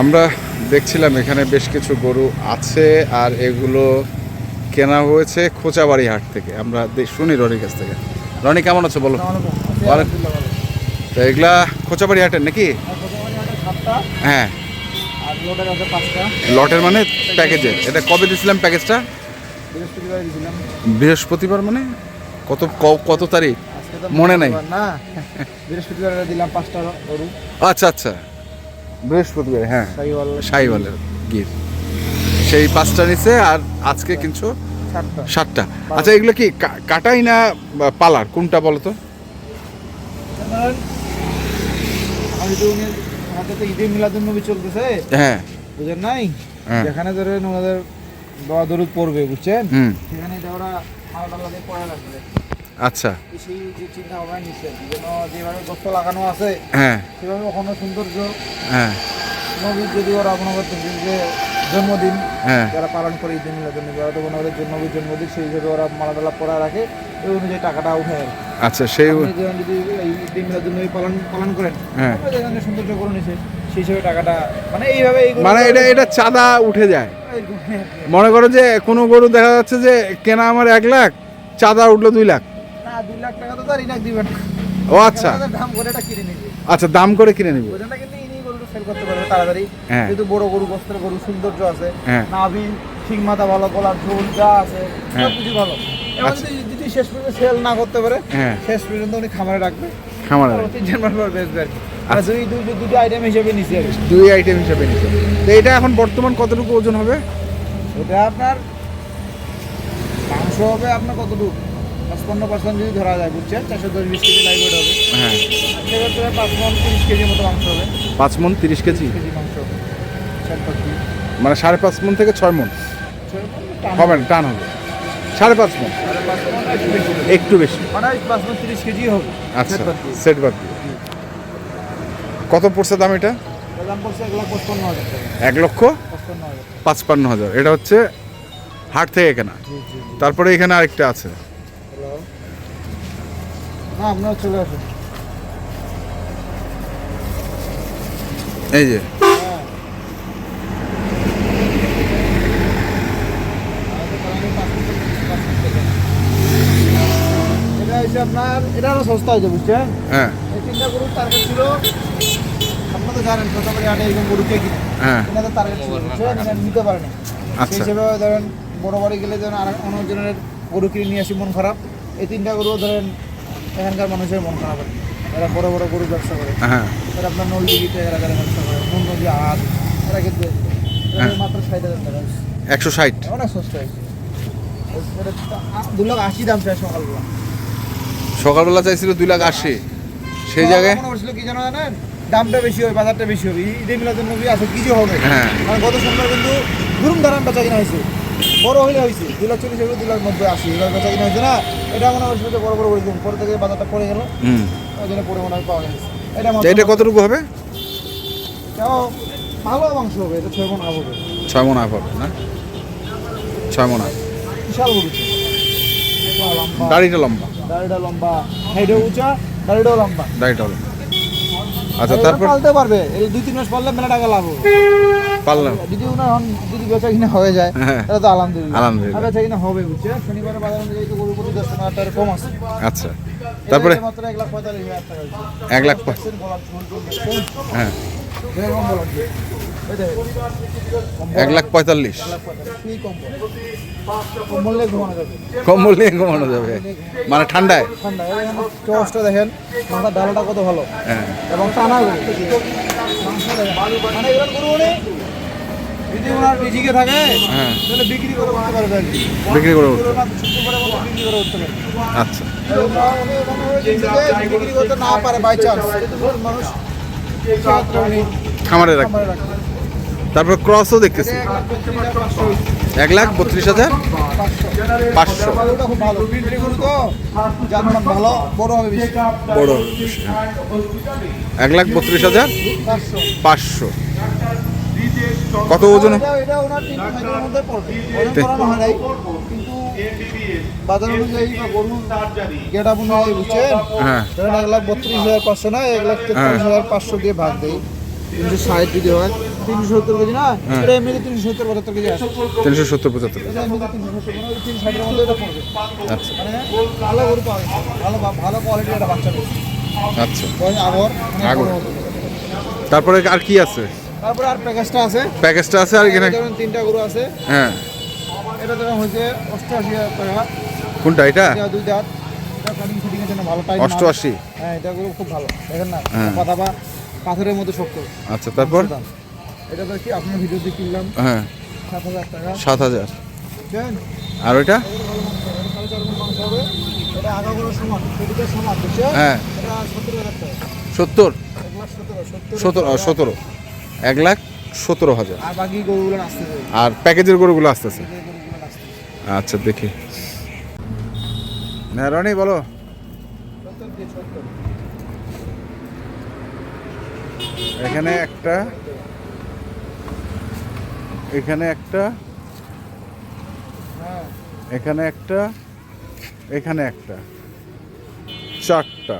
আমরা দেখছিলাম এখানে বেশ কিছু গরু আছে আর এগুলো কেনা হয়েছে খোঁচাবাড়ি হাট থেকে। আমরা শুনি রনির কাছ থেকে। রনি কেমন আছো বলো। তো এগুলা খোঁচাবাড়ি হাটের নাকি? হ্যাঁ পাঁচটা। লটের মানে প্যাকেজে? এটা কবে দিয়েছিলাম প্যাকেজটা? বৃহস্পতিবার মানে? কত কত তারিখ? মনে নাই। না। বৃহস্পতিবারে দিলাম পাঁচটা আচ্ছা আচ্ছা। বৃহস্পতিবার হ্যাঁ। সাইওয়াল সাইওয়ালের গির সেই পাঁচটা নিচে আর আজকে কিনছো সাতটা। আচ্ছা এগুলো কি কাটাই না পালার? কোনটা বলো তো? ঈদে মিলাদুন নবী চলতেছে। হ্যাঁ। বুঝেন নাই? হ্যাঁ। যেখানে ধরেন ওনাদের দোয়া দরুদ পড়বে বুঝছেন? সেখানে ওরা পড়ে আচ্ছা। সেই যে চিন্তা ভাবনা নিচ্ছেন যেন যেভাবে লাগানো আছে হ্যাঁ। সেভাবে ওখানে সৌন্দর্য হ্যাঁ। নবীর যদি ওরা মনে করতেন যে জন্মদিন হ্যাঁ। যারা পালন করে ঈদ মিলাদুন নবী ওরা তো মনে করে জন্মদিন জন্মদিন সেই হিসেবে ওরা পড়া রাখে ওই অনুযায়ী টাকাটা উঠে আর আচ্ছা সেই যদি এই ঈদ মিলাদুন নবী পালন পালন করেন হ্যাঁ। সৌন্দর্য করে নিছে সেই হিসেবে টাকাটা মানে এইভাবে মানে এটা এটা চাঁদা উঠে যায়। কি। মনে করো যে কোনো গরু দেখা যাচ্ছে যে কেনা আমার এক লাখ চাঁদা উঠল দুই লাখ। লাখ টাকা তো তার ইনাক দিবেন ও আচ্ছা। দাম করে এটা কিনে নিবে। আচ্ছা দাম করে কিনে নিবে। ওজনটা কিন্তু ইনি গরুটা সেল করতে পারবে তাড়াতাড়ি। হ্যাঁ। যেহেতু বড় গরু সৌন্দর্য আছে। হ্যাঁ। নাভি ঠিক মাথা ভালো গলার ঝোল যা আছে হ্যাঁ। ভালো। এবং আচ্ছা। যদি শেষ পর্যন্ত সেল না করতে পারে হ্যাঁ। শেষ পর্যন্ত উনি খামারে রাখবে। খামারে তিন চার মাস পর বেচবে আর কি। আর দুই দুই দুটো আইটেম হিসেবে নিছি আর দুই আইটেম হিসাবে তো এটা এখন বর্তমান কতটুকু ওজন হবে? এটা আপনার মাংস হবে আপনার কতটুকু? পঁচপান্ন পার্সেন্ট যদি ধরা যায় বুঝছেন? চারশো দশ বিশ কেজি লাইভ ওয়েট হবে। হ্যাঁ। সেক্ষেত্রে পাঁচ মন তিরিশ কেজির মতো মাংস হবে। পাঁচ মন তিরিশ কেজি? কেজি মাংস হবে। মানে সাড়ে পাঁচ মন থেকে ছয় মন হবে না টান হবে। সাড়ে পাঁচ মন একটু বেশি মানে মন কেজি হবে। আচ্ছা সেট বাদ দিয়ে। কত পড়ছে দাম এটা? এক লক্ষ পঁচপান্ন হাজার এটা হচ্ছে হাট থেকে কেনা। তারপরে এখানে আরেকটা আছে। না আপনারা চলে আসুন এই যে। হ্যাঁ এটা হচ্ছে আপনার এটা আরও সস্তা হয়েছে বুঝছেন? হ্যাঁ। এই তিনটা গরুর টার্গেট ছিল আপনারা তো জানেন প্রথমে আটে এরকম গরু কে কিনে? হ্যাঁ। এনাদের টার্গেট ছিল বুঝছেন? এনারা নিতে পারেনি। আচ্ছা। সেই হিসেবে ধরেন বড় বাড়ি গেলে ধরেন আর অন্যজনের গরু কিনে নিয়ে আসি মন খারাপ। এই তিনটা গরু ধরেন এখানকার মানুষের মন খারাপ আর এরা বড় বড় গরু ব্যবসা করে। হ্যাঁ। এরা আপনার নলদিঘিতে এরা যারা ব্যবসা করে নুন নদী আট এরা কিন্তু হ্যাঁ। মাত্র ষাট হাজার টাকা। একশো ষাট? অনেক সস্তা হয়েছে। দু লাখ আশি দাম চাই সকালবেলা। সকালবেলা চাইছিল দুই লাখ আশি। সেই জায়গায় কি জানো জানেন? দামটা বেশি হবে বাজারটা বেশি হবে। ঈদে মিলাদুন নবী আছে কিছু হবে। হ্যাঁ। গত সোমবার কিন্তু ধরুন দাঁড়ান বেচা কিনা হয়েছে। বড় হইলে হয়েছে দু লাখ চল্লিশ হবে দু লাখ নব্বই আশি এবার বেচা কিনা হয়েছে না? এটা মনে করছিল যে বড় বড় করে পরে থেকে বাজারটা পড়ে গেল। ওই জন্য পরে মনে হয় পাওয়া গেছে এটা তো এটা কতটুকু হবে? ভালো মাংস হবে এটা ছয় মন আপ হবে। ছয় মন আপ হবে না? ছয় মন আপ। বিশাল গরু দাড়িটা লম্বা। দাড়িটা লম্বা। হাইটও উঁচা দাড়িটাও লম্বা। দাড়িটা লম্বা। আচ্ছা তারপর? পালতে পারবে। এই দুই তিন মাস পারলে মেলা টাকা লাভ হবে। পারলাম। যদি ওনার যদি বেচা কিনা হয়ে যায় হ্যাঁ। তাহলে তো আলহামদুলিল্লাহ। আলহামদুলিল্লাহ। বেচা কিনা হবে বুঝছে? শনিবার বাজার অনুযায়ী তো গরু প্রতি দশ টাকা কম আছে। আচ্ছা। তারপরে? মাত্র এক লাখ পঁয়তাল্লিশ হাজার টাকা এক লাখ? হ্যাঁ। ঝোল। এক লাখ পঁয়তাল্লিশ। কম্বল? নিয়ে ঘুমানো যাবে। মানে ঠান্ডায়? ঠান্ডা দেখেন মাথার ডালাটা কত ভালো। হ্যাঁ। এবং টানা যদি ওনার রিজিকে থাকে হ্যাঁ। তাহলে বিক্রি করে উঠতে পারবে আর কি বিক্রি করে উঠবে। গরু না শুক্রবারের মতো বিক্রি করে উঠতে পারবে আচ্ছা। বিক্রি করতে না পারে বাই চান্স মানুষ খামারে রাখবে। তারপর ক্রসও দেখতেছি। এক লাখ বত্রিশ হাজার পাঁচশো। বড় হবে বেশি। বড় এক লাখ বত্রিশ হাজার পাঁচশো। কত ওজন? হয় বাজার অনুযায়ী বা গরু গেট আপ অনুযায়ী বুঝছেন? হ্যাঁ। ধরেন এক লাখ বত্রিশ হাজার পাঁচশো না এক লাখ তেত্রিশ হাজার পাঁচশো দিয়ে ভাগ দেয় তিনশো ষাট যদি হয় তিনশো সত্তর কেজি না? হ্যাঁ। এটা এমনিতে তিনশো সত্তর পঁচাত্তর কেজি আছে। তিনশো সত্তর পঁচাত্তর তিনশো মানে ষাটের মধ্যে এটা পড়বে। আচ্ছা। মানে ভালো গরু পাবে ভালো ভালো কোয়ালিটির একটা বাচ্চা আচ্ছা। আগর মানে আগর। তারপরে আর কি আছে? তারপরে আর প্যাকেজটা আছে। প্যাকেজটা আছে আর এখানে ধরুন তিনটা গরু আছে। হ্যাঁ। এটা ধরুন হচ্ছে অষ্টআশি হাজার টাকা। কোনটা এটা? দুই দাঁত। অষ্টআশি। হ্যাঁ এটা গরু খুব ভালো। দেখেন না হ্যাঁ। পাতা বা পাথরের মতো শক্ত। আচ্ছা তারপর। এটা তো কি আপনার ভিডিওতে কিনলাম। হ্যাঁ। সাত হাজার টাকা। সাত হাজার। আর ওইটা? হ্যাঁ। সত্তর সতেরো সতেরো। এক লাখ সতেরো হাজার। আর বাকি গরুগুলো আর প্যাকেজের গরুগুলো আসতেছে? আচ্ছা দেখি। হ্যাঁ রনি বলো। এখানে একটা এখানে একটা এখানে একটা এখানে একটা চারটা।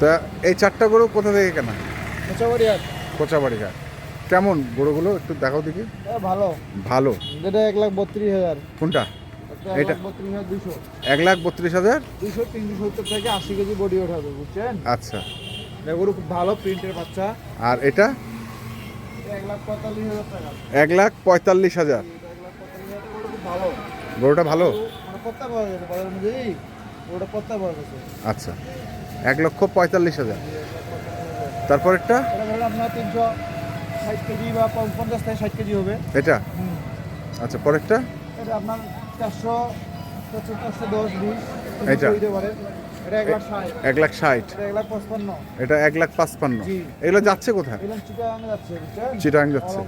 তা এই চারটা গরু কোথা থেকে কেনা? মোচাবাড়ি কোচাবাড়ি ঘাট কেমন গরুগুলো একটু দেখাও দেখি। ভালো। ভালো? যেটা এক লাখ বত্রিশ হাজার। কোনটা? একটা এটা? দুশো এক লাখ বত্রিশ হাজার? দুশো তিনশো সত্তর থেকে আশি কেজি বডি ওঠাবে বুঝছেন? আচ্ছা। এগুলো খুব ভালো প্রিন্টের বাচ্চা। আর এটা? এক লাখ পঁয়তাল্লিশ হাজার গরুটা ভালো? মানে আচ্ছা। এক লক্ষ পঁয়তাল্লিশ হাজার। এটা ধরেন আপনার তিনশো ষাট কেজি বা পঞ্চাশ থেকে ষাট কেজি হবে। এটা? আচ্ছা পরেরটা? এটা আপনার চারশো চারশো দশ বিশ। এটা এক লাখ ষাট। এটা এক লাখ পঁচপান্ন। এগুলো যাচ্ছে কোথায়? চিটাং যাচ্ছে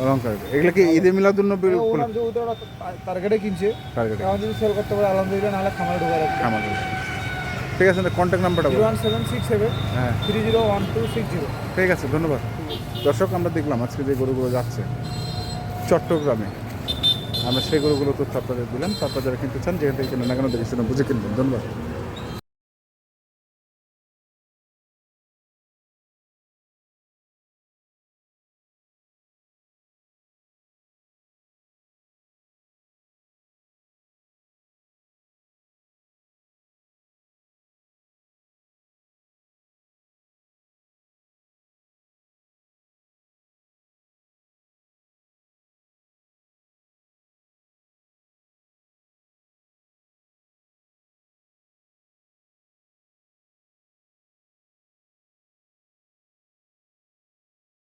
অলঙ্কার এগুলো কি ঈদে মিলাদুল নবীর ও বললাম ওরা টার্গেটে কিনছে। টার্গেটে সেল করতে পারে আলহামদুলিল্লাহ নাহলে খামারে ঢোকা রাখবে আমাদের ঠিক আছে কন্ট্যাক্ট নাম্বারটা ওয়ান সেভেন সিক্স সেভেন হ্যাঁ। Three zero one two six zero. ঠিক আছে ধন্যবাদ। দর্শক আমরা দেখলাম আজকে যে গরুগুলো যাচ্ছে চট্টগ্রামে। আমরা সেই গরুগুলো তথ্য আপনাদের দিলাম তারপর যারা কিনতে চান যেখান থেকে কিনে না কেন দেখেছিলাম বুঝে কিনবেন। ধন্যবাদ।